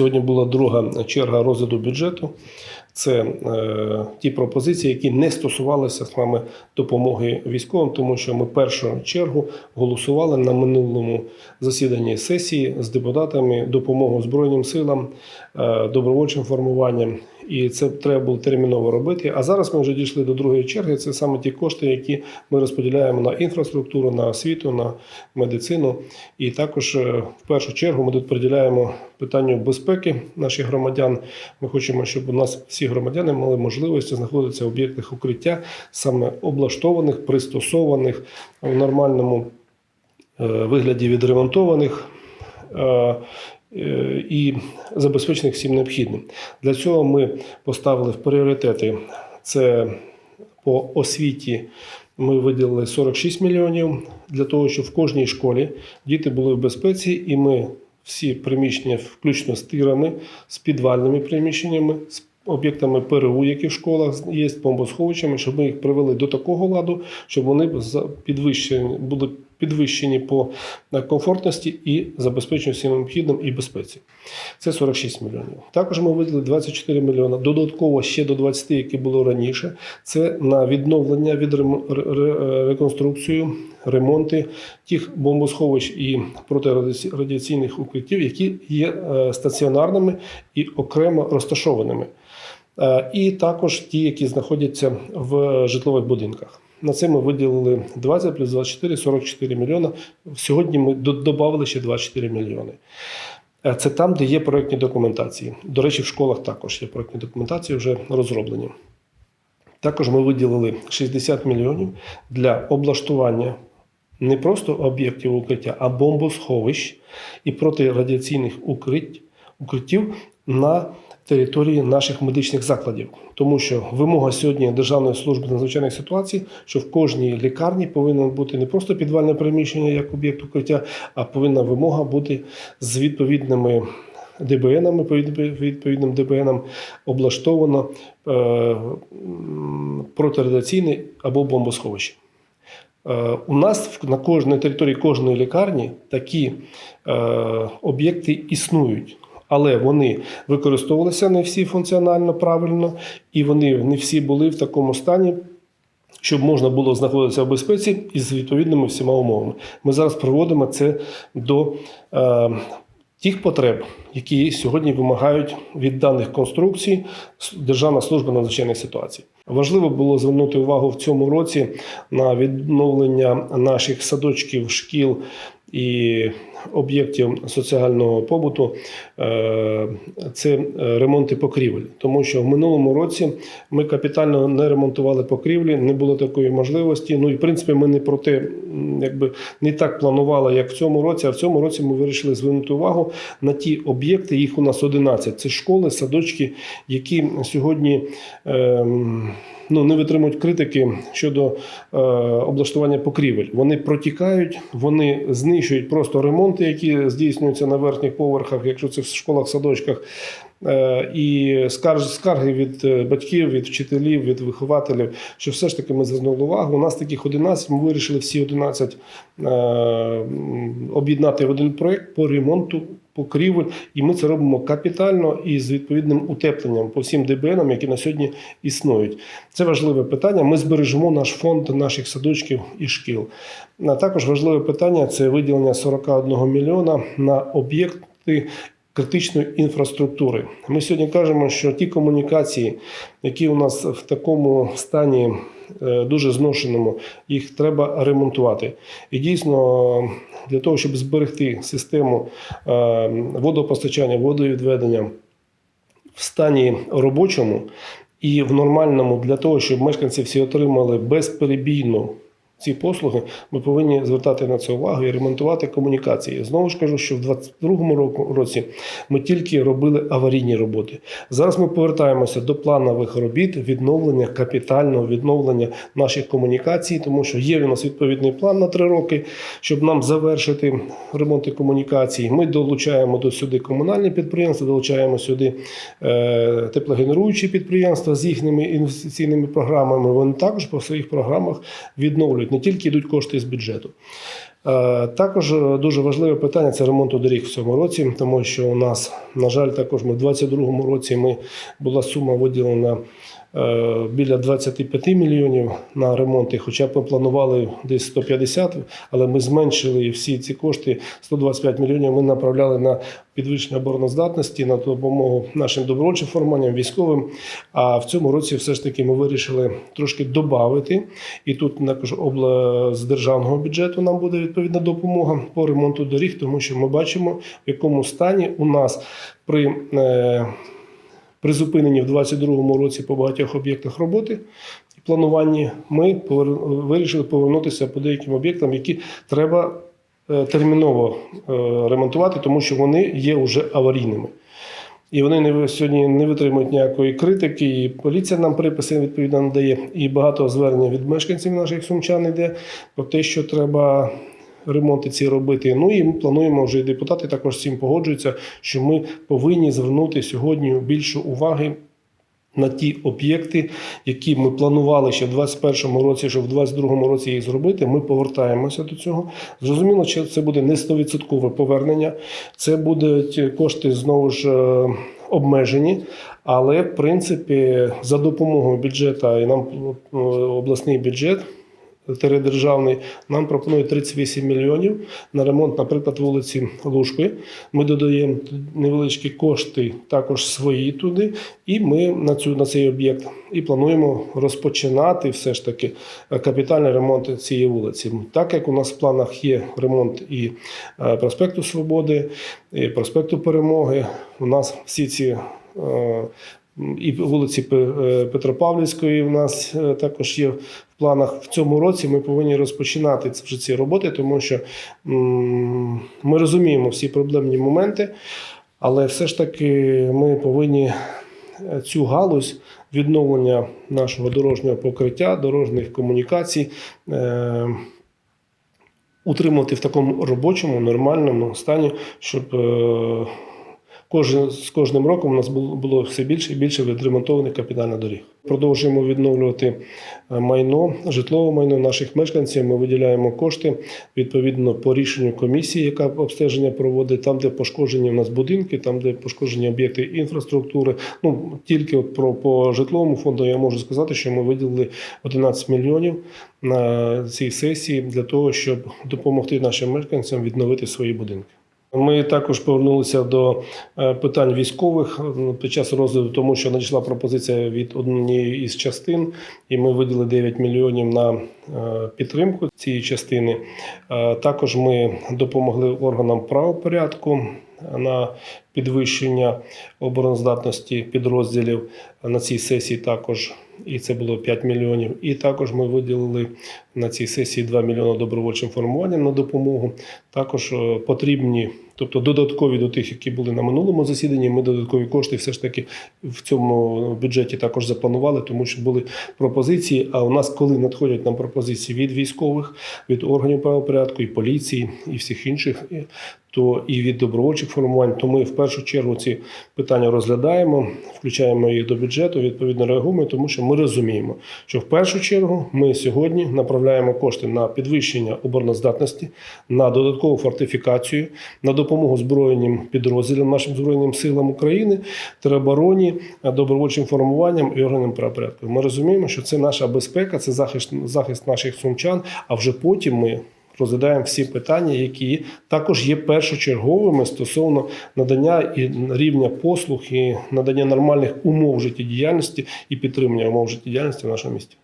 Сьогодні була друга черга розгляду бюджету. Це е, ті пропозиції, які не стосувалися з нами допомоги військовим, тому що ми першу чергу голосували на минулому засіданні сесії з депутатами допомогу Збройним силам, е, добровольчим формуванням. І це треба було терміново робити. А зараз ми вже дійшли до другої черги. Це саме ті кошти, які ми розподіляємо на інфраструктуру, на освіту, на медицину. І також е, в першу чергу ми тут приділяємо питанню безпеки наших громадян. Ми хочемо, щоб у нас всі громадяни мали можливість знаходитися в об'єктах укриття, саме облаштованих, пристосованих в нормальному е, вигляді відремонтованих. Е, І забезпечених всім необхідним. Для цього ми поставили в пріоритети це по освіті. Ми виділили 46 мільйонів для того, щоб в кожній школі діти були в безпеці, і ми всі приміщення, включно з тирами, з підвальними приміщеннями, з об'єктами ПРУ, які в школах є, з бомбосховищами, щоб ми їх привели до такого ладу, щоб вони підвищені, були підвищені по е, комфортності і забезпеченню всім необхідним і безпеці. Це 46 мільйонів. Також ми виділили 24 мільйони. Додатково ще до 20, які було раніше. Це на відновлення, реконструкцію, ремонти тих бомбосховищ і протирадіаційних укриттів, які є е, стаціонарними і окремо розташованими. Е, І також ті, які знаходяться в житлових будинках. На це ми виділили 20 плюс 24, 44 мільйона. Сьогодні ми до- додали ще 24 мільйони. Е, Це там, де є проєктні документації. До речі, в школах також є проєктні документації, вже розроблені. Також ми виділили 60 мільйонів для облаштування не просто об'єктів укриття, а бомбосховищ і протирадіаційних укриттів на території наших медичних закладів. Тому що вимога сьогодні Державної служби надзвичайних ситуацій, що в кожній лікарні повинно бути не просто підвальне приміщення як об'єкт укриття, а повинна вимога бути з відповідними ДБНами, по відповідним ДБНам облаштовано е, протирадіаційне або бомбосховище. Е, У нас на кожній території кожної лікарні такі е, об'єкти існують, але вони використовувалися не всі функціонально правильно, і вони не всі були в такому стані, щоб можна було знаходитися в безпеці із відповідними всіма умовами. Ми зараз проводимо це до е, тих потреб, які сьогодні вимагають від даних конструкцій Державна служба надзвичайних ситуацій. Важливо було звернути увагу в цьому році на відновлення наших садочків, шкіл і об'єктів соціального побуту. Е, Це е, ремонти покрівель, тому що в минулому році ми капітально не ремонтували покрівлі, не було такої можливості. Ну і в принципі ми не про те, якби не так планували, як в цьому році. А в цьому році ми вирішили звернути увагу на ті об'єкти. Їх у нас 11. Це школи, садочки, які сьогодні. ем, Ну, не витримують критики щодо е, облаштування покрівель. Вони протікають, вони знищують просто ремонти, які здійснюються на верхніх поверхах, якщо це в школах, садочках. Е, і скарги від е, батьків, від вчителів, від вихователів, що все ж таки ми звернули увагу. У нас таких 11, ми вирішили всі 11 е, об'єднати в один проєкт по ремонту покрівель, і ми це робимо капітально і з відповідним утепленням по всім ДБНам, які на сьогодні існують. Це важливе питання. Ми збережемо наш фонд наших садочків і шкіл. А також важливе питання це виділення 41 мільйона на об'єкти. Критичної інфраструктури. Ми сьогодні кажемо, що ті комунікації, які у нас в такому стані дуже зношеному, їх треба ремонтувати. І дійсно, для того, щоб зберегти систему е, водопостачання, водовідведення в стані робочому і в нормальному для того, щоб мешканці всі отримали безперебійно ці послуги, ми повинні звертати на це увагу і ремонтувати комунікації. Знову ж кажу, що в 2022 року- році ми тільки робили аварійні роботи. Зараз ми повертаємося до планових робіт, відновлення, капітального відновлення наших комунікацій, тому що є у нас відповідний план на три роки, щоб нам завершити ремонти комунікацій. Ми долучаємо до сюди комунальні підприємства, долучаємо сюди е, теплогенеруючі підприємства з їхніми інвестиційними програмами. Вони також по своїх програмах відновлюють. Не тільки йдуть кошти з бюджету. Е, Також е, дуже важливе питання це ремонту доріг в цьому році, тому що у нас, на жаль, також ми в 2022 році ми була сума виділена біля 25 мільйонів на ремонти, хоча б ми планували десь 150, але ми зменшили всі ці кошти 125 мільйонів. Ми направляли на підвищення обороноздатності, на допомогу нашим добровольчим формуванням, військовим. А в цьому році все ж таки ми вирішили трошки додати. І тут також обла... з державного бюджету нам буде відповідна допомога по ремонту доріг, тому що ми бачимо, в якому стані у нас при призупиненні в 2022 році по багатьох об'єктах роботи і плануванні, ми вирішили повернутися по деяким об'єктам, які треба е, терміново е, ремонтувати, тому що вони є вже аварійними. І вони не сьогодні не витримують ніякої критики. І поліція нам приписи відповідно надає. І багато звернень від мешканців наших сумчан йде про те, що треба ремонти ці робити. Ну і ми плануємо вже і депутати також з цим погоджуються, що ми повинні звернути сьогодні більше уваги. На ті об'єкти, які ми планували ще в 2021 році, щоб в 2022 році їх зробити, ми повертаємося до цього. Зрозуміло, що це буде не 100% повернення, це будуть кошти знову ж е, обмежені. Але в принципі за допомогою бюджету і нам е, обласний бюджет тередержавний нам пропонує 38 мільйонів на ремонт, наприклад, вулиці Лужкої. Ми додаємо невеличкі кошти також свої туди, і ми на цю на цей об'єкт і плануємо розпочинати все ж таки е, капітальний ремонт цієї вулиці. Так як у нас в планах є ремонт і е, проспекту Свободи, і проспекту Перемоги, у нас всі ці. е, і вулиці Петропавлівської у нас також є планах в цьому році. Ми повинні розпочинати вже ці роботи, тому що ми розуміємо всі проблемні моменти, але все ж таки ми повинні е, цю галузь відновлення нашого дорожнього покриття, дорожніх комунікацій. е, Утримувати в такому робочому, нормальному стані, щоб е, Кожен з кожним роком у нас було, було все більше і більше відремонтованих капітальних доріг. Продовжуємо відновлювати е, майно, житлове майно наших мешканців. Ми виділяємо кошти відповідно по рішенню комісії, яка обстеження проводить там, де пошкоджені в нас будинки, там, де пошкоджені об'єкти інфраструктури. Ну тільки от про по житловому фонду я можу сказати, що ми виділили 11 мільйонів на цій сесії для того, щоб допомогти нашим мешканцям відновити свої будинки. Ми також повернулися до е, питань військових під час розгляду, тому що надійшла пропозиція від однієї із частин, і ми виділили 9 мільйонів на е, підтримку цієї частини. Е, Також ми допомогли органам правопорядку на підвищення обороноздатності підрозділів на цій сесії. Також і це було 5 мільйонів. І також ми виділили на цій сесії 2 мільйони добровольчим формуванням на допомогу. Також е, потрібні, тобто додаткові до тих, які були на минулому засіданні. Ми додаткові кошти все ж таки в цьому бюджеті також запланували, тому що були пропозиції. А у нас, коли надходять нам пропозиції від військових, від органів правопорядку і поліції, і всіх інших. То і від добровольчих формувань, то ми в першу чергу ці питання розглядаємо, включаємо їх до бюджету, відповідно реагуємо, тому що ми розуміємо, що в першу чергу ми сьогодні направляємо кошти на підвищення обороноздатності, на додаткову фортифікацію, на допомогу збройним підрозділам, нашим збройним силам України, теробороні, добровольчим формуванням і органам правопорядку. Ми розуміємо, що це наша безпека, це захист, захист наших сумчан. А вже потім ми. Розглядаємо всі питання, які також є першочерговими стосовно надання і рівня послуг і надання нормальних умов життєдіяльності і підтримання умов життєдіяльності в нашому місті.